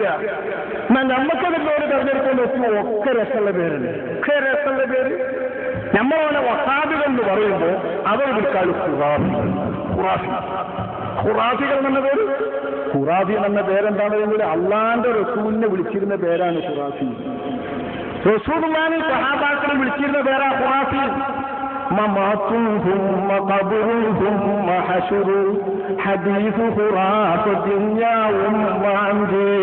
എന്നാ പേര് തെരഞ്ഞെടുക്കൊണ്ട് വെക്കുമ്പോൾ ഒക്കെ രസമുള്ള പേരുണ്ട് ഒക്കെ രസമുള്ള പേര്? നമ്മളവിടെ വസാബികൾ എന്ന് പറയുമ്പോൾ അവർ വിളിക്കാറ് ഖുറാഫി. ഖുറാഫി. ഖുറാഫികൾ എന്ന പേര്? ഖുറാഫി എന്ന പേരെന്താണെന്നെങ്കിൽ അള്ളാന്റെ റസൂലിനെ വിളിച്ചിരുന്ന പേരാണ് ഖുറാഫി. റസൂൽ സഹാബാക്കളെ വിളിച്ചിരുന്ന പേരാ ഖുറാഫി. മമാത്തും ثم قبر ثم حشر حديث خرافة يوم وعندي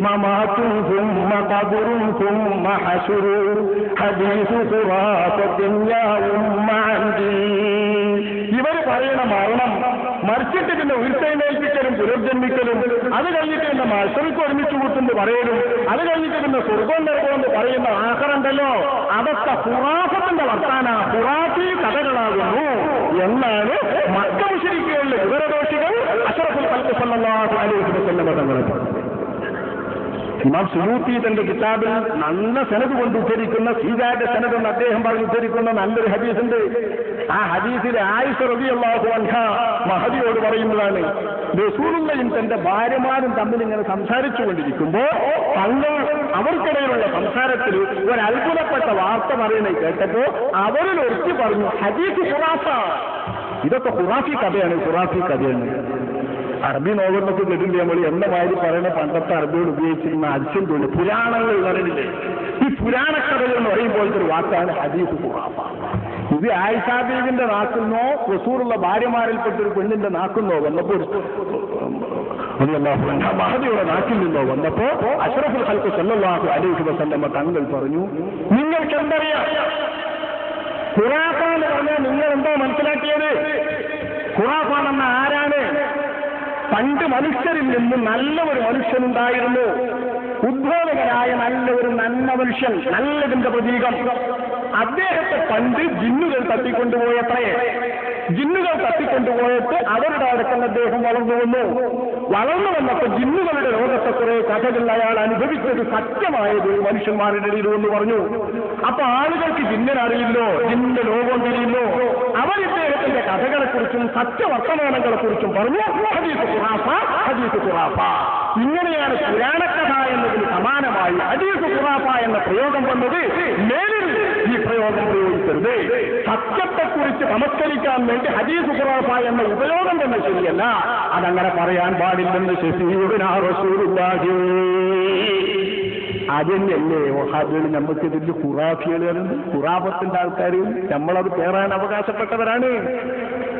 ممات ثم قبر ثم حشر حديث خرافة يوم عندي ഇവർ പറയണ മരണം മരിച്ചിട്ട് പിന്നെ ഉയർത്തെഴുന്നേൽപ്പിക്കലും പുനർജന്മിക്കലും അത് കഴിഞ്ഞിട്ട് എന്റെ മത്സരിക്ക് ഒരുമിച്ച് കൂട്ടുന്നു പറയലും. അത് കഴിഞ്ഞിട്ട് പിന്നെ സ്വർഗം നൽകുമെന്ന് പറയുന്ന ആഹറുണ്ടല്ലോ അതൊക്കെ ഹുറാഫത്തിന്റെ വർത്താന. ഹുറാഫി കഥകളാകുന്നു എന്നാണ് മക്ക മുഷരിക്കുകളിലെ വിവരദോഷികൾ അഷറഫുൽ കൽക്ക് സല്ലല്ലാഹു അലൈഹി വസല്ലം തങ്ങളെ ഇമാം സുലൂത്തി തന്റെ കിതാബിൽ നല്ല സെനത് കൊണ്ട് ഉദ്ധരിക്കുന്ന സീതാന്റെ സെനത് എന്ന് അദ്ദേഹം പറഞ്ഞ് ഉദ്ധരിക്കുന്ന നല്ലൊരു ഹദീസുണ്ട്. ആ ഹദീസിലെ ആയിഷ റബിയുള്ള അൻഹ മഹദിയോട് പറയുന്നതാണ് റസൂലുള്ളയും തന്റെ ഭാര്യമാരും തമ്മിൽ ഇങ്ങനെ സംസാരിച്ചു കൊണ്ടിരിക്കുമ്പോ തങ്ങൾ അവർക്കിടയിലുള്ള സംസാരത്തിൽ ഒരു വാർത്ത പറയുന്നത് കേട്ടപ്പോ അവരിൽ ഒരുക്കി പറഞ്ഞു ഹദീസ് ഖുറാസ ഇതൊക്കെ ഖുറാഫി കഥയാണ് ഖുറാഫി കഥയാണ്. അറബി നോവലിനൊക്കെ കേട്ടില്ലേ നമ്മൾ എന്ന മാതിരി പറയുന്ന പണ്ടത്തെ അറബിയോട് ഉപയോഗിച്ചിരുന്ന അതിശയം തോന്നി പുരാണങ്ങൾ പറയുന്നില്ലേ ഈ പുരാണക്കഥകൾ എന്ന് പറയുമ്പോഴത്തെ ഒരു വാക്കാണ് ഹദീസ് ഇത് ആയിഷാബീബിന്റെ നാക്കുന്നോ റസൂറുള്ള ഭാര്യമാരിൽപ്പെട്ട ഒരു പെണ്ണിന്റെ നാക്കുന്നോ വന്നപ്പോൾ മഹദിയുടെ നാക്കിൽ നിന്നോ വന്നപ്പോ അഷറഫുൽ ഹൽക്ക് സല്ലല്ലാഹു അലൈഹി വസല്ലമ്മ തങ്ങൾ പറഞ്ഞു നിങ്ങൾക്ക് എന്തറിയാം എന്ന് പറഞ്ഞാൽ നിങ്ങൾ എന്താ മനസ്സിലാക്കിയത്? ഖുറാഫ എന്ന ആരാണ് പണ്ട് മനുഷ്യരിൽ നിന്ന് നല്ല ഒരു മനുഷ്യനുണ്ടായിരുന്നു. ഉദ്ബോധകനായ നല്ല ഒരു നല്ല മനുഷ്യൻ നല്ലതിന്റെ പ്രതീകം. അദ്ദേഹത്തെ പണ്ട് ജിന്നുകൾ തട്ടിക്കൊണ്ടുപോയത്രേ. ജിന്നുകൾ തട്ടിക്കൊണ്ടുപോയിട്ട് അവരുടെ അടുക്കൽ അദ്ദേഹം വളർന്നു വന്നു. വളർന്നു വന്നപ്പോൾ ജിന്നുകളുടെ ലോകത്തെ കുറെ കഥകൾ അയാൾ അനുഭവിച്ചത് സത്യമായത് മനുഷ്യന്മാരുടെ ഇടയിൽ എന്ന് പറഞ്ഞു. അപ്പൊ ആളുകൾക്ക് ജിന്നനറിയില്ലോ? ജിന്നിന്റെ ലോകം തിരിയില്ലോ അവരിത് കുറിച്ചും സത്യവർത്തമാനങ്ങളെ കുറിച്ചും പറഞ്ഞു. ഹദീസ് ഖുറാഫ ഹദീസ് ഖുറാഫ. ഇങ്ങനെയാണ് പുരാണക്കഥ എന്നതിന് സമാനമായി ഹദീസ് ഖുറാഫ എന്ന പ്രയോഗം വന്നത്. മേലിൽ ഈ പ്രയോഗം പ്രയോഗിക്കരുത്. സത്യത്തെക്കുറിച്ച് നമസ്കരിക്കാൻ വേണ്ടി ഹദീസ് ഖുറാഫ എന്ന ഉപയോഗം തന്നെ ശരിയല്ല. അതങ്ങനെ പറയാൻ പാടില്ലെന്ന് ശശിയുടെ അതന്നെയല്ലേ വഹാബികൾ നമുക്ക് ഇതിന്റെ ഖുറാഫികളുണ്ട് ഖുറാഫത്തിന്റെ ആൾക്കാർ നമ്മളത് പേറാൻ അവകാശപ്പെട്ടവരാണ്.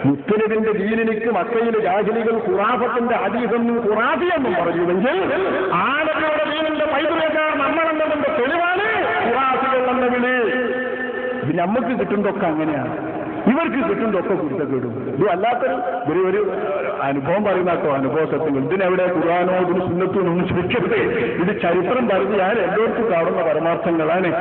മുസ്ലിമിന്റെ ദീനിനിക്ക് മക്കയിലെ ജാഹിലികൾ ഖുറാഫത്തിന്റെ ഹദീസെന്നും ഖുറാഫിയെന്നും പറഞ്ഞുവെങ്കിൽ ആനബിയുടെ ദീനിന്റെ പൈതൃകക്കാർ നമ്മളെന്നതിന്റെ തെളിവാണ് ഖുറാഫികൾ എന്ന വിളി. നമുക്ക് കിട്ടുന്നതൊക്കെ അങ്ങനെയാണ്. ഇവർക്ക് കിട്ടുന്നതൊക്കെ കുരുത്തക്കേടും. ഇത് അല്ലാത്തൊരു ഒരു ഒരു അനുഭവം പറയുന്ന കേട്ടോ അനുഭവ സത്യങ്ങൾ. ഇതിനെവിടെ കുറാനോ ഇതിന് സുന്നത്തോ ഒന്നും ചോദിക്കട്ടെ ഇത് ചരിത്രം പറഞ്ഞ് ഞാൻ എല്ലാവർക്കും കാണുന്ന പരമാർത്ഥങ്ങളാണ്.